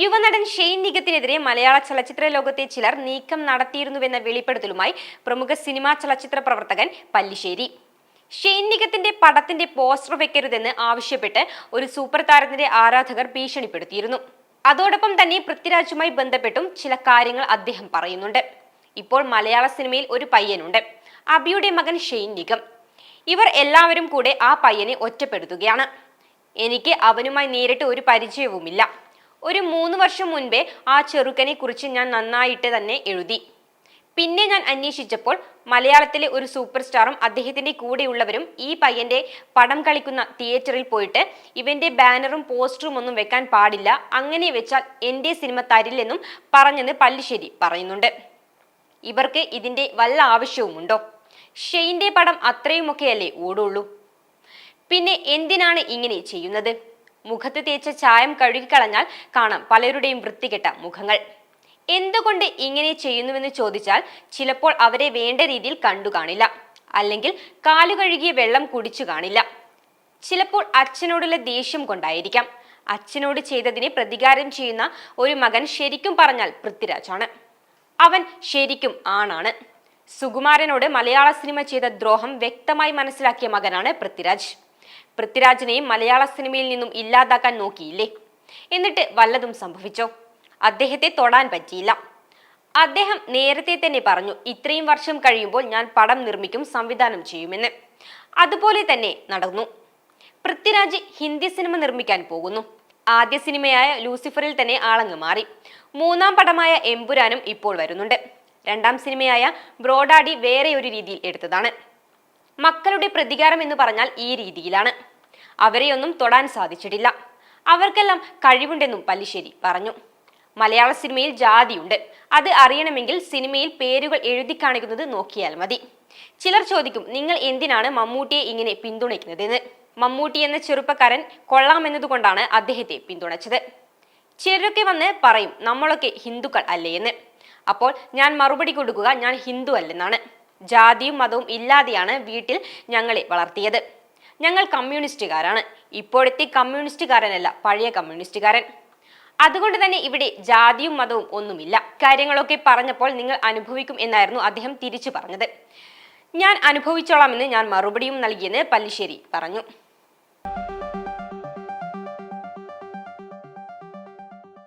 യുവനടൻ Shane നിഗത്തിനെതിരെ മലയാള ചലച്ചിത്ര ലോകത്തെ ചിലർ നീക്കം നടത്തിയിരുന്നുവെന്ന വെളിപ്പെടുത്തലുമായി പ്രമുഖ സിനിമാ ചലച്ചിത്ര പ്രവർത്തകൻ പല്ലിശ്ശേരി. ഷെയ്ൻ നിഗത്തിന്റെ പടത്തിന്റെ പോസ്റ്റർ വെക്കരുതെന്ന് ആവശ്യപ്പെട്ട് ഒരു സൂപ്പർ താരത്തിന്റെ ആരാധകർ ഭീഷണിപ്പെടുത്തിയിരുന്നു. അതോടൊപ്പം തന്നെ പൃഥ്വിരാജുമായി ബന്ധപ്പെട്ടും ചില കാര്യങ്ങൾ അദ്ദേഹം പറയുന്നുണ്ട്. ഇപ്പോൾ മലയാള സിനിമയിൽ ഒരു പയ്യനുണ്ട്. അബിയുടെ മകൻ ഷെയ്ൻ നിഗം. ഇവർ എല്ലാവരും കൂടെ ആ പയ്യനെ ഒറ്റപ്പെടുത്തുകയാണ്. എനിക്ക് അവനുമായി നേരിട്ട് ഒരു പരിചയവുമില്ല. ഒരു മൂന്ന് വർഷം മുൻപേ ആ ചെറുക്കനെ കുറിച്ച് ഞാൻ നന്നായിട്ട് തന്നെ എഴുതി. പിന്നെ ഞാൻ അന്വേഷിച്ചപ്പോൾ മലയാളത്തിലെ ഒരു സൂപ്പർ സ്റ്റാറും അദ്ദേഹത്തിന്റെ കൂടെയുള്ളവരും ഈ പയ്യന്റെ പടം കളിക്കുന്ന തിയേറ്ററിൽ പോയിട്ട് ഇവന്റെ ബാനറും പോസ്റ്ററും ഒന്നും വെക്കാൻ പാടില്ല അങ്ങനെ വെച്ചാൽ എന്റെ സിനിമ തരില്ലെന്നും പറഞ്ഞെന്ന് പല്ലിശ്ശേരി പറയുന്നുണ്ട്. ഇവർക്ക് ഇതിന്റെ വല്ല ആവശ്യവുമുണ്ടോ? ഷെയിന്റെ പടം അത്രയുമൊക്കെയല്ലേ ഓടുള്ളൂ. പിന്നെ എന്തിനാണ് ഇങ്ങനെ ചെയ്യുന്നത്? മുഖത്ത് തേച്ച ചായം കഴുകിക്കളഞ്ഞാൽ കാണാം പലരുടെയും വൃത്തികെട്ട മുഖങ്ങൾ. എന്തുകൊണ്ട് ഇങ്ങനെ ചെയ്യുന്നുവെന്ന് ചോദിച്ചാൽ ചിലപ്പോൾ അവരെ വേണ്ട രീതിയിൽ കണ്ടു കാണില്ല. അല്ലെങ്കിൽ കാലു കഴുകിയ വെള്ളം കുടിച്ചു കാണില്ല. ചിലപ്പോൾ അച്ഛനോടുള്ള ദേഷ്യം കൊണ്ടായിരിക്കാം. അച്ഛനോട് ചെയ്തതിനെ പ്രതികാരം ചെയ്യുന്ന ഒരു മകൻ ശരിക്കും പറഞ്ഞാൽ പൃഥ്വിരാജാണ്. അവൻ ശരിക്കും ആണാണ്. സുകുമാരനോട് മലയാള സിനിമ ചെയ്ത ദ്രോഹം വ്യക്തമായി മനസ്സിലാക്കിയ മകനാണ് പൃഥ്വിരാജ്. പൃഥ്വിരാജിനെയും മലയാള സിനിമയിൽ നിന്നും ഇല്ലാതാക്കാൻ നോക്കിയില്ലേ? എന്നിട്ട് വല്ലതും സംഭവിച്ചോ? അദ്ദേഹത്തെ തൊടാൻ പറ്റിയില്ല. അദ്ദേഹം നേരത്തെ തന്നെ പറഞ്ഞു ഇത്രയും വർഷം കഴിയുമ്പോൾ ഞാൻ പടം നിർമ്മിക്കും സംവിധാനം ചെയ്യുമെന്ന്. അതുപോലെ തന്നെ നടന്നു. പൃഥ്വിരാജ് ഹിന്ദി സിനിമ നിർമ്മിക്കാൻ പോകുന്നു. ആദ്യ സിനിമയായ ലൂസിഫറിൽ തന്നെ ആളങ്ങ് മാറി. മൂന്നാം പടമായ എമ്പുരാനും ഇപ്പോൾ വരുന്നുണ്ട്. രണ്ടാം സിനിമയായ ബ്രോഡാഡി വേറെ ഒരു രീതിയിൽ എടുത്തതാണ്. മക്കളുടെ പ്രതികാരം എന്ന് പറഞ്ഞാൽ ഈ രീതിയിലാണ്. അവരെയൊന്നും തൊടാൻ സാധിച്ചിട്ടില്ല. അവർക്കെല്ലാം കഴിവുണ്ടെന്നും പല്ലിശ്ശേരി പറഞ്ഞു. മലയാള സിനിമയിൽ ജാതിയുണ്ട്. അത് അറിയണമെങ്കിൽ സിനിമയിൽ പേരുകൾ എഴുതി കാണിക്കുന്നത് നോക്കിയാൽ മതി. ചിലർ ചോദിക്കും നിങ്ങൾ എന്തിനാണ് മമ്മൂട്ടിയെ ഇങ്ങനെ പിന്തുണയ്ക്കുന്നതെന്ന്? മമ്മൂട്ടി എന്ന ചെറുപ്പക്കാരൻ കൊള്ളാമെന്നതുകൊണ്ടാണ് അദ്ദേഹത്തെ പിന്തുണച്ചത്. ചിലരൊക്കെ വന്ന് പറയും നമ്മളൊക്കെ ഹിന്ദുക്കൾ അല്ലേ എന്ന്. അപ്പോൾ ഞാൻ മറുപടി കൊടുക്കുക ഞാൻ ഹിന്ദു അല്ലെന്നാണ്. ജാതിയും മതവും ഇല്ലാതെയാണ് വീട്ടിൽ ഞങ്ങളെ വളർത്തിയത്. ഞങ്ങൾ കമ്മ്യൂണിസ്റ്റുകാരാണ്. ഇപ്പോഴത്തെ കമ്മ്യൂണിസ്റ്റുകാരനല്ല പഴയ കമ്മ്യൂണിസ്റ്റുകാരൻ. അതുകൊണ്ട് തന്നെ ഇവിടെ ജാതിയും മതവും ഒന്നുമില്ല. കാര്യങ്ങളൊക്കെ പറഞ്ഞപ്പോൾ നിങ്ങൾ അനുഭവിക്കും എന്നായിരുന്നു അദ്ദേഹം തിരിച്ചു പറഞ്ഞത്. ഞാൻ അനുഭവിച്ചോളാമെന്ന് ഞാൻ മറുപടിയും നൽകിയെന്ന് പല്ലിശ്ശേരി പറഞ്ഞു.